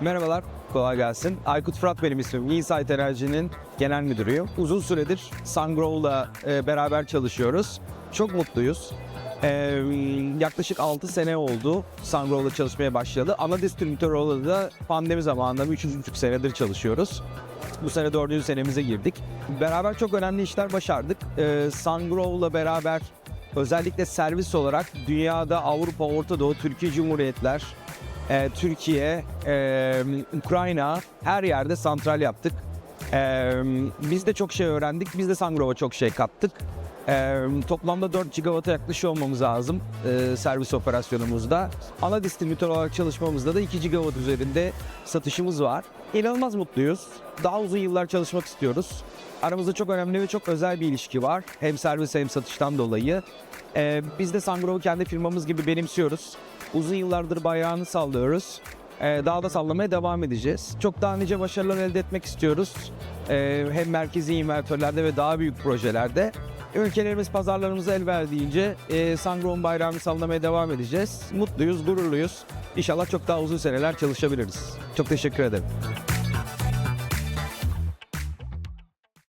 Merhabalar, kolay gelsin. Aykut Fırat benim ismim. Insight Enerji'nin genel müdürüyüm. Uzun süredir Sungrow'la e, beraber çalışıyoruz. Çok mutluyuz. E, yaklaşık 6 sene oldu Sungrow'la çalışmaya başladı. Ana distribütör olarak da pandemi zamanında 3,5 senedir çalışıyoruz. Bu sene dördüncü senemize girdik. Beraber çok önemli işler başardık. E, Sungrow'la beraber özellikle servis olarak dünyada Avrupa, Orta Doğu, Türkiye Cumhuriyetler, e, Türkiye, e, Ukrayna her yerde santral yaptık. E, biz de çok şey öğrendik. Biz de Sangrov'a çok şey kattık. E, toplamda 4 GW'a yaklaşıyor olmamız lazım e, servis operasyonumuzda. Ana distribütör olarak çalışmamızda da 2 GW üzerinde satışımız var. İnanılmaz mutluyuz. Daha uzun yıllar çalışmak istiyoruz. Aramızda çok önemli ve çok özel bir ilişki var. Hem servis hem satıştan dolayı. Ee, biz de Sangrov'u kendi firmamız gibi benimsiyoruz. Uzun yıllardır bayrağını sallıyoruz. Ee, daha da sallamaya devam edeceğiz. Çok daha nice başarılar elde etmek istiyoruz. Ee, hem merkezi invertörlerde ve daha büyük projelerde. Ülkelerimiz pazarlarımıza el verdiğince e, Sangrov'un bayrağını sallamaya devam edeceğiz. Mutluyuz, gururluyuz. İnşallah çok daha uzun seneler çalışabiliriz. Çok teşekkür ederim.